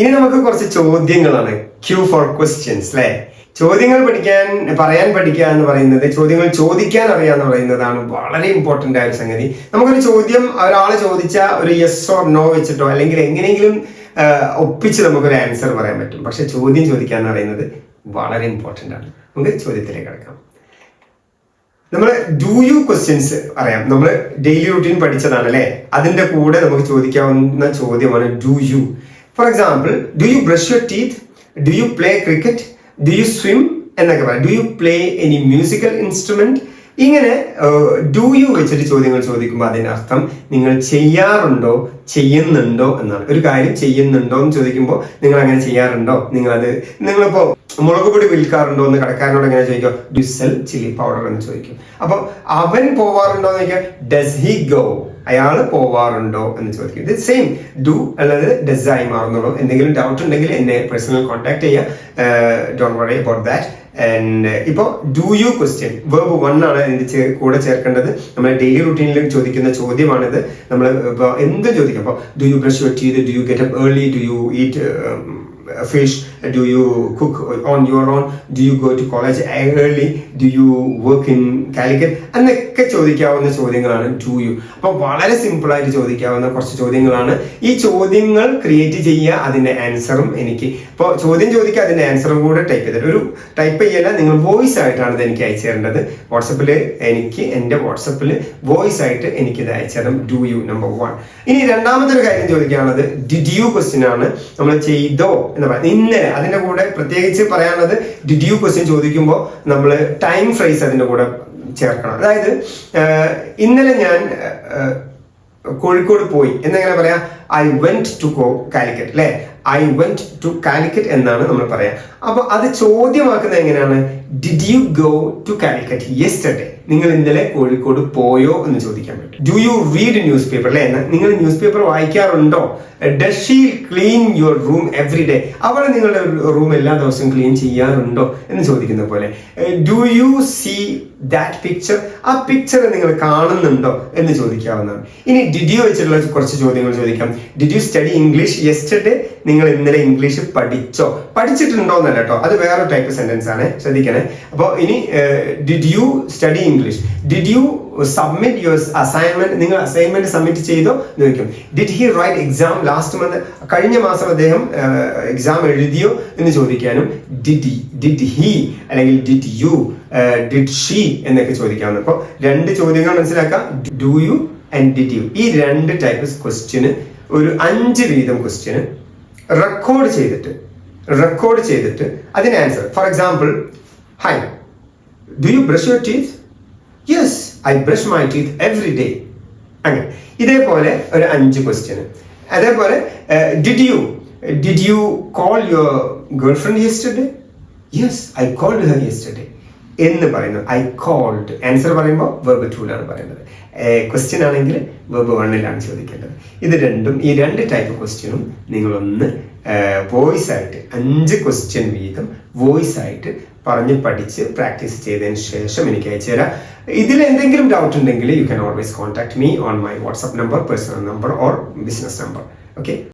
ഇനി നമുക്ക് കുറച്ച് ചോദ്യങ്ങളാണ്. ക്യൂ ഫോർ ക്വസ്റ്റ്യൻസ് അല്ലെ ചോദ്യങ്ങൾ പഠിക്കാൻ പറയാൻ പഠിക്കുക എന്ന് പറയുന്നത് ചോദ്യങ്ങൾ ചോദിക്കാൻ അറിയുക എന്ന് പറയുന്നതാണ് വളരെ ഇമ്പോർട്ടന്റ് ആയ ഒരു സംഗതി. നമുക്കൊരു ചോദ്യം ഒരാൾ ചോദിച്ച ഒരു യെസ് ഓർ നോ വെച്ചിട്ടോ അല്ലെങ്കിൽ എങ്ങനെയെങ്കിലും ഒപ്പിച്ച് നമുക്കൊരു ആൻസർ പറയാൻ പറ്റും. പക്ഷെ ചോദ്യം ചോദിക്കുക എന്ന് പറയുന്നത് വളരെ ഇമ്പോർട്ടന്റ് ആണ്. നമുക്ക് ചോദ്യത്തിലേക്ക് കിടക്കാം. നമ്മൾ ഡു യു ക്വസ്റ്റ്യൻസ് അറിയാം. നമ്മൾ ഡെയിലി റുട്ടീൻ പഠിച്ചതാണ് അല്ലേ അതിന്റെ കൂടെ നമുക്ക് ചോദിക്കാവുന്ന ചോദ്യമാണ് do you for example do you brush your teeth do you play cricket do you swim എന്നൊക്കെ പറയാം. Do you play any musical instrument ഇങ്ങനെ ഡു യു വെച്ചിട്ട് ചോദ്യങ്ങൾ ചോദിക്കുമ്പോൾ അതിനർത്ഥം നിങ്ങൾ ചെയ്യാറുണ്ടോ ചെയ്യുന്നുണ്ടോ എന്നാണ്. ഒരു കാര്യം ചെയ്യുന്നുണ്ടോ എന്ന് ചോദിക്കുമ്പോൾ നിങ്ങൾ അങ്ങനെ ചെയ്യാറുണ്ടോ? നിങ്ങളത് നിങ്ങളിപ്പോ മുളക് പൊടി വിൽക്കാറുണ്ടോ എന്ന് കടക്കാരനോട് എങ്ങനെ ചോദിക്കും ഡു സെൽ ചില്ലി പൗഡർ എന്ന് ചോദിക്കും. അപ്പൊ അവൻ പോവാറുണ്ടോ എന്ന് ചോദിക്കാം ഡസ് ഹി ഗോ അയാൾ പോവാറുണ്ടോ എന്ന് ചോദിക്കും. ഇത് സെയിം ഡു അല്ലാതെ ഡസ് മാറുന്നുള്ളൂ എന്തെങ്കിലും ഡൗട്ട് ഉണ്ടെങ്കിൽ എന്നെ പേഴ്സണൽ കോൺടാക്ട് ചെയ്യുക don't worry about that and ഇപ്പോൾ do you question verb one ആണ് ഇതിന്റെ കൂടെ ചേർക്കേണ്ടത്. നമ്മൾ ഡെയിലി റുട്ടീനിൽ ചോദിക്കുന്ന ചോദ്യമാണിത്. നമ്മൾ എന്ത് ചോദിക്കാം? അപ്പോൾ do you brush your teeth do you get up early do you eat fish do you cook on your own? Do you go to college early? Do you work in calicut? എന്നൊക്കെ ചോദിക്കാവുന്ന ചോദ്യങ്ങളാണ് to you അപ്പോൾ വളരെ simple ആയിട്ട് ചോദിക്കാവുന്ന കുറച്ച് ചോദ്യങ്ങളാണ്. ഈ ചോദ്യങ്ങൾ create ചെയ്യുക അതിന്റെ ആൻസറും എനിക്ക്. ഇപ്പോൾ ചോദ്യം ചോദിക്കുക അതിന്റെ ആൻസറും കൂടെ ടൈപ്പ് ചെയ്തിട്ട് ഒരു ടൈപ്പ് ചെയ്യല്ല നിങ്ങൾ വോയിസ് ആയിട്ടാണ് ഇത് എനിക്ക് അയച്ചു തരേണ്ടത്. വാട്സപ്പിൽ എനിക്ക് എന്റെ വാട്സപ്പിൽ വോയിസ് ആയിട്ട് എനിക്ക് ഇത് അയച്ചു തരണം ഡു യു നമ്പർ വൺ ഇനി രണ്ടാമത്തെ ഒരു കാര്യം ചോദിക്കാനുള്ളത് ഡിഡ് യു ക്വസ്റ്റ്യൻ ആണ്. നമ്മൾ ചെയ്തോ എന്ന് പറയുന്നത് ഇന്നലെ അതിന്റെ കൂടെ പ്രത്യേകിച്ച് പറയാനുള്ളത് ഡിഡ് യു ക്വസ്റ്റ്യൻ ചോദിക്കുമ്പോൾ നമ്മൾ ടൈം ഫ്രേസ് അതിന്റെ കൂടെ ചേർക്കണം. അതായത് ഇന്നലെ ഞാൻ കോഴിക്കോട് പോയി. എന്നെങ്ങനെ പറയാ? I went to go Calicut അല്ലെ? ഐ വെന്റ് ടു കാലിക്കറ്റ് എന്നാണ് നമ്മൾ പറയാം. അപ്പൊ അത് ചോദ്യമാക്കുന്നത് എങ്ങനെയാണ്? Did you go to Calicut yesterday നിങ്ങൾ ഇന്നലെ കോഴിക്കോട് പോയോ എന്ന് ചോദിക്കാൻ പറ്റും do you read newspaper അല്ലെ നിങ്ങൾ newspaper വായിക്കാറുണ്ടോ? Does she clean your room every day അവൾ നിങ്ങളുടെ റൂം എല്ലാ ദിവസവും ക്ലീൻ ചെയ്യാറുണ്ടോ എന്ന് ചോദിക്കുന്ന പോലെ. Do you see that picture ആ പിക്ചർ നിങ്ങൾ കാണുന്നുണ്ടോ എന്ന് ചോദിക്കാവുന്നതാണ്. ഇനി ഡിഡ് യു വെച്ചിട്ടുള്ള കുറച്ച് ചോദ്യങ്ങൾ ചോദിക്കാം. Did you study English yesterday നിങ്ങൾ ഇന്നലെ ഇംഗ്ലീഷ് പഠിച്ചോ? പഠിച്ചിട്ടുണ്ടോ എന്നല്ല കേട്ടോ അത് വേറെ ടൈപ്പ് സെന്റൻസ് ആണ്. ശ്രദ്ധിക്കണേ. അപ്പോൾ ഇനി did you study English did you submit your assignment നിങ്ങൾ അസൈൻമെന്റ് സബ്മിറ്റ് ചെയ്തോ എന്ന് ചോദിക്കും. Did he write exam last month കഴിഞ്ഞ മാസം അദ്ദേഹം എക്സാം എഴുതിയോ എന്ന് ചോദിക്കാനും. ഡിഡ് ഡിഡ് ഹി അല്ലെങ്കിൽ ഡിഡ് യു ഡിഡ് ഷീ എന്നൊക്കെ ചോദിക്കാവുന്നു അപ്പോൾ രണ്ട് ചോദ്യങ്ങൾ മനസ്സിലാക്കാം. Do you and did you ഈ രണ്ട് ടൈപ്പ് ക്വസ്റ്റ്യന് ഒരു അഞ്ച് വീതം ക്വസ്റ്റ്യന് റെക്കോർഡ് ചെയ്തിട്ട് റെക്കോർഡ് ചെയ്തിട്ട് അതിന് answer for example hi do you brush your teeth yes I brush my teeth every day അങ്ങനെ. ഇതേപോലെ ഒരു അഞ്ച് ക്വസ്റ്റ്യൻ അതേപോലെ did you did you call your girlfriend yesterday yes I called her yesterday എന്ന് പറയുന്നത് I called answer പറയുമ്പോൾ verb ടൂലാണ് പറയുന്നത്. ക്വസ്റ്റ്യൻ ആണെങ്കിൽ വെർബ് വണ്ണിലാണ് ചോദിക്കേണ്ടത്. ഇത് രണ്ടും ഈ രണ്ട് ടൈപ്പ് ക്വസ്റ്റ്യനും നിങ്ങളൊന്ന് വോയിസ് ആയിട്ട് അഞ്ച് ക്വസ്റ്റ്യൻ വീതം വോയിസ് ആയിട്ട് പറഞ്ഞ് പഠിച്ച് പ്രാക്ടീസ് ചെയ്തതിന് ശേഷം എനിക്ക് അയച്ചു തരാം. ഇതിൽ എന്തെങ്കിലും ഡൗട്ട് ഉണ്ടെങ്കിൽ you can always contact me on my WhatsApp number personal number or business number okay